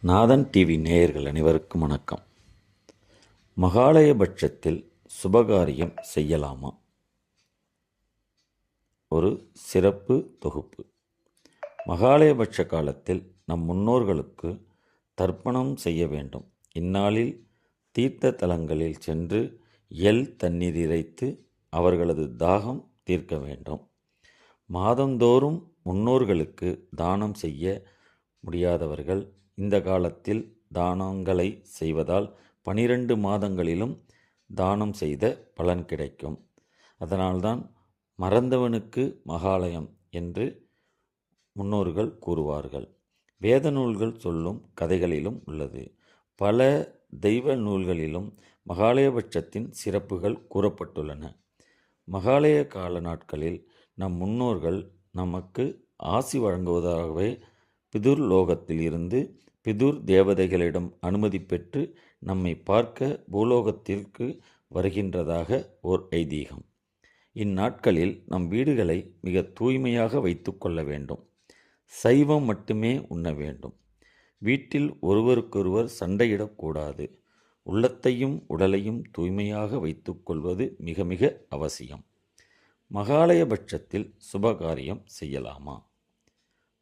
நாதன் TV நேயர்கள் அனைவருக்கும் வணக்கம். மகாலயபட்சத்தில் சுபகாரியம் செய்யலாமா? ஒரு சிறப்பு தொகுப்பு. மகாலயபட்ச காலத்தில் நம் முன்னோர்களுக்கு தர்ப்பணம் செய்ய வேண்டும். இந்நாளில் தீர்த்த தலங்களில் சென்று எல் தண்ணீர் இறைத்து அவர்களது தாகம் தீர்க்க வேண்டும். மாதந்தோறும் முன்னோர்களுக்கு தானம் செய்ய முடியாதவர்கள் இந்த காலத்தில் தானங்களை செய்வதால் பனிரெண்டு மாதங்களிலும் தானம் செய்த பலன் கிடைக்கும். அதனால்தான் மறந்தவனுக்கு மகாலயம் என்று முன்னோர்கள் கூறுவார்கள். வேத நூல்கள் சொல்லும் கதைகளிலும் உள்ளது. பல தெய்வ நூல்களிலும் மகாலயபட்சத்தின் சிறப்புகள் கூறப்பட்டுள்ளன. மகாலய கால நாட்களில் நம் முன்னோர்கள் நமக்கு ஆசி வழங்குவதாகவே பிதுர் லோகத்தில் இருந்து பிதுர் தேவதைகளிடம் அனுமதி பெற்று நம்மை பார்க்க பூலோகத்திற்கு வருகின்றதாக ஓர் ஐதீகம். இந்நாட்களில் நம் வீடுகளை மிக தூய்மையாக வைத்து கொள்ள வேண்டும். சைவம் மட்டுமே உண்ண வேண்டும். வீட்டில் ஒருவருக்கொருவர் சண்டையிடக்கூடாது உள்ளத்தையும் உடலையும் தூய்மையாக வைத்துக்கொள்வது மிக மிக அவசியம். மகாலயபட்சத்தில் சுபகாரியம் செய்யலாமா?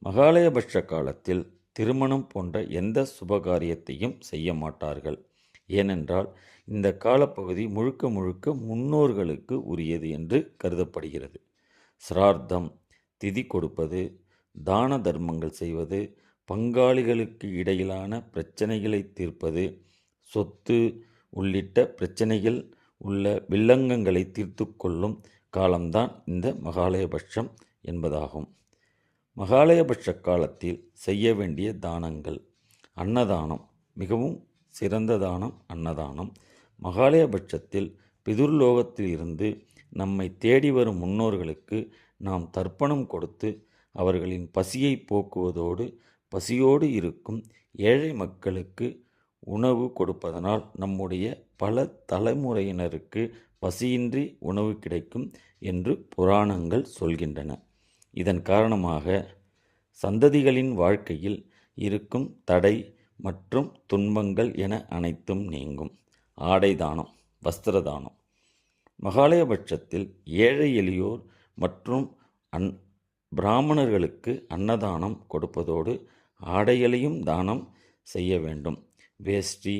மகாலயபட்ச காலத்தில் திருமணம் போன்ற எந்த சுபகாரியத்தையும் செய்ய மாட்டார்கள். ஏனென்றால் இந்த காலப்பகுதி முழுக்க முழுக்க முன்னோர்களுக்கு உரியது என்று கருதப்படுகிறது. சிரார்த்தம் திதி கொடுப்பது தான தர்மங்கள் செய்வது பங்காளிகளுக்கு இடையிலான பிரச்சனைகளை தீர்ப்பது சொத்து உள்ளிட்ட பிரச்சனைகள் உள்ள வில்லங்கங்களை தீர்த்து கொள்ளும் காலம்தான் இந்த மகாலயபட்சம் என்பதாகும். மகாலயபட்ச காலத்தில் செய்ய வேண்டிய தானங்கள். அன்னதானம் மிகவும் சிறந்த தானம் அன்னதானம். மகாலயபட்சத்தில் பிதுர்லோகத்தில் இருந்து நம்மை தேடி வரும் முன்னோர்களுக்கு நாம் தர்ப்பணம் கொடுத்து அவர்களின் பசியை போக்குவதோடு பசியோடு இருக்கும் ஏழை மக்களுக்கு உணவு கொடுப்பதனால் நம்முடைய பல தலைமுறையினருக்கு பசியின்றி உணவு கிடைக்கும் என்று புராணங்கள் சொல்கின்றன. இதன் காரணமாக சந்ததிகளின் வாழ்க்கையில் இருக்கும் தடை மற்றும் துன்பங்கள் என அனைத்தும் நீங்கும். ஆடை தானம் வஸ்திர தானம். மகாலயபட்சத்தில் ஏழை எளியோர் மற்றும் அன் பிராமணர்களுக்கு அன்னதானம் கொடுப்பதோடு ஆடைகளையும் தானம் செய்ய வேண்டும். வேஷ்டி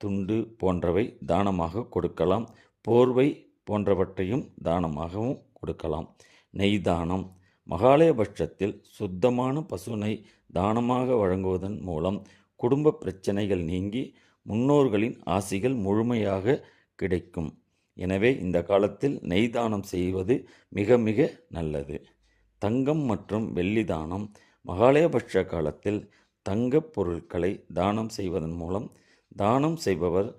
துண்டு போன்றவை தானமாக கொடுக்கலாம். போர்வை போன்றவற்றையும் தானமாகவும் கொடுக்கலாம். நெய் தானம் மகாலயபட்சத்தில் சுத்தமான பசுனை தானமாக வழங்குவதன் மூலம் குடும்ப பிரச்சனைகள் நீங்கி முன்னோர்களின் ஆசிகள் முழுமையாக கிடைக்கும். எனவே இந்த காலத்தில் நெய் தானம் செய்வது மிக மிக நல்லது. தங்கம் மற்றும் வெள்ளி தானம் மகாலயபட்ச காலத்தில் தங்கப் பொருட்களை தானம் செய்வதன் மூலம் தானம் செய்பவர்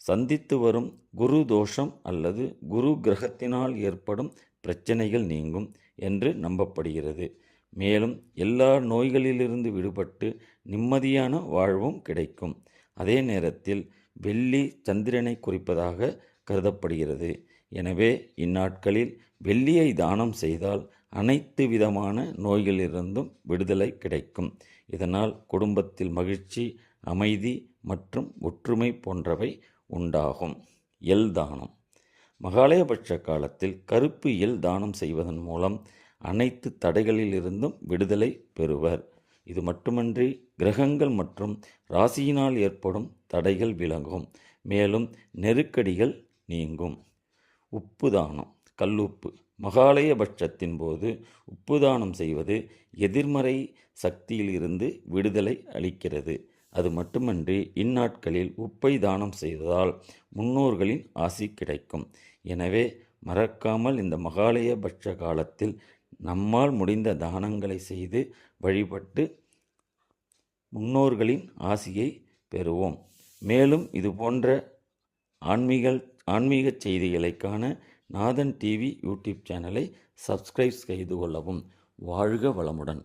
சந்தித்து வரும் குரு தோஷம் அல்லது குரு கிரகத்தினால் ஏற்படும் பிரச்சனைகள் நீங்கும் என்று நம்பப்படுகிறது. மேலும் எல்லா நோய்களிலிருந்து விடுபட்டு நிம்மதியான வாழ்வும் கிடைக்கும். அதே நேரத்தில் வெள்ளி சந்திரனை குறிப்பதாக கருதப்படுகிறது. எனவே இந்நாட்களில் வெள்ளியை தானம் செய்தால் அனைத்து விதமான நோய்களிலிருந்தும் விடுதலை கிடைக்கும். இதனால் குடும்பத்தில் மகிழ்ச்சி அமைதி மற்றும் ஒற்றுமை போன்றவை உண்டாகும். எல் தானம். மகாலயபட்ச காலத்தில் கருப்பு இயல் தானம் செய்வதன் மூலம் அனைத்து தடைகளிலிருந்தும் விடுதலை பெறுவர். இது மட்டுமன்றி கிரகங்கள் மற்றும் ராசியினால் ஏற்படும் தடைகள் விளங்கும். மேலும் நெருக்கடிகள் நீங்கும். உப்பு தானம் கல்லுப்பு. மகாலயபட்சத்தின் போது உப்பு தானம் செய்வது எதிர்மறை சக்தியிலிருந்து விடுதலை அளிக்கிறது. அது மட்டுமன்றி இந்நாட்களில் உப்பை தானம் செய்ததால் முன்னோர்களின் ஆசி கிடைக்கும். எனவே மறக்காமல் இந்த மகாலயபட்ச காலத்தில் நம்மால் முடிந்த தானங்களை செய்து வழிபட்டு முன்னோர்களின் ஆசியை பெறுவோம். மேலும் இது போன்ற ஆன்மீக ஆன்மீக செய்திகளை காண நாதன் டிவி யூடியூப் சேனலை சப்ஸ்கிரைப் செய்து கொள்ளவும். வாழ்க வளமுடன்.